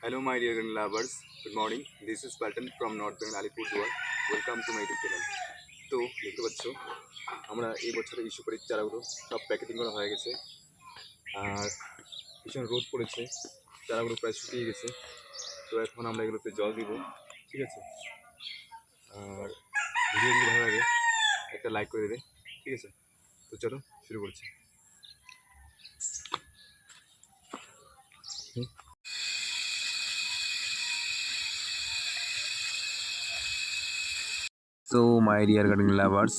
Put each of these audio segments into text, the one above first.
Hello, my dear gun lovers. Good morning. This is Paltan from North Bengal, Alipurduar. Welcome to my YouTube channel. তো দেখতে পাচ্ছ আমরা এই বছরের এই সুপারির চারাগুলো সব প্যাকেটিং করা হয়ে গেছে আর ভীষণ রোদ পড়েছে চারাগুলো প্রায় শুকিয়ে গেছে তো এখন আমরা এগুলোতে জল দিব ঠিক আছে আর ভিডিও যদি ভালো লাগে একটা লাইক করে দেবে ঠিক আছে তো চলো শুরু করছি তো মাই ডিয়ার গার্ডেন লাভার্স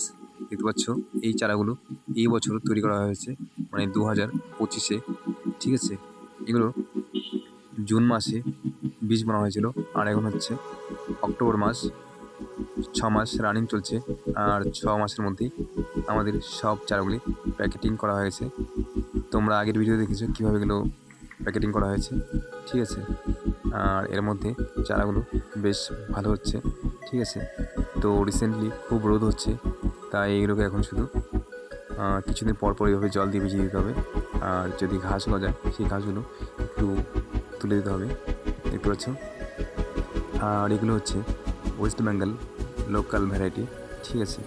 দেখতে পাচ্ছ, এই চারাগুলো এই বছর তৈরি করা হয়েছে মানে দু হাজার পঁচিশে, ঠিক আছে? এগুলো জুন মাসে বীজ বানা হয়েছিল, আর এখন হচ্ছে অক্টোবর মাস, ছ মাস রানিং চলছে, আর ছ মাসের মধ্যেই আমাদের সব চারাগুলি প্যাকেটিং করা হয়েছে। তোমরা আগের ভিডিও দেখেছ কীভাবে এগুলো প্যাকেটিং করা হয়েছে, ঠিক আছে? আর এর মধ্যে চারাগুলো বেশ ভালো হচ্ছে। ঠিক আছে? তো রিসেন্টলি খুব রোদ হচ্ছে, তাই এইগুলোকে এখন শুধু কিছুদিন পর পর এইভাবে জল দিয়ে ভিজিয়ে দিতে হবে। আর যদি ঘাস গজায়, সেই ঘাসগুলো একটু তুলে দিতে হবে। দেখতে পাচ্ছ? আর এগুলো হচ্ছে ওয়েস্ট বেঙ্গল লোকাল ভ্যারাইটি ঠিক আছে?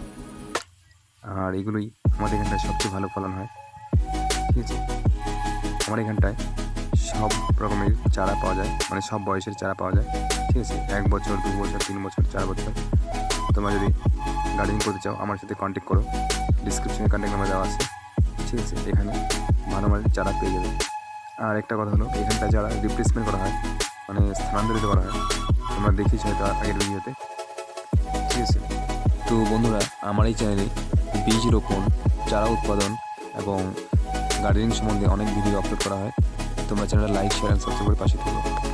আর এগুলোই আমাদের এখানটায় সবচেয়ে ভালো ফলন হয়, ঠিক আছে? আমার এখানটায় সব রকমের চারা পাওয়া যায় মানে সব বয়সের চারা পাওয়া যায়, ঠিক আছে? এক বছর, দু বছর, তিন বছর, চার বছর। তোমরা যদি গার্ডেনিং করতে চাও, আমার সাথে কন্ট্যাক্ট করো। ডিসক্রিপশনে কন্ট্যাক্ট নাম্বার দেওয়া আছে, ঠিক আছে? এখানে ভালো মানের চারা পেয়ে যাবে। আর একটা কথা হলো, এখানটা যারা রিপ্লেসমেন্ট করা হয় মানে স্থানান্তরিত করা হয়, তোমরা দেখিস হয়তো আগের ভিডিওতে ঠিক আছে? তো বন্ধুরা, আমার এই চ্যানেলে বীজ রোপণ, চারা উৎপাদন এবং গার্ডেনিং সম্বন্ধে অনেক ভিডিও আপলোড করা হয়। তোমরা চ্যানেলটা লাইক শেয়ার অ্যান্ড পাশে থাকো।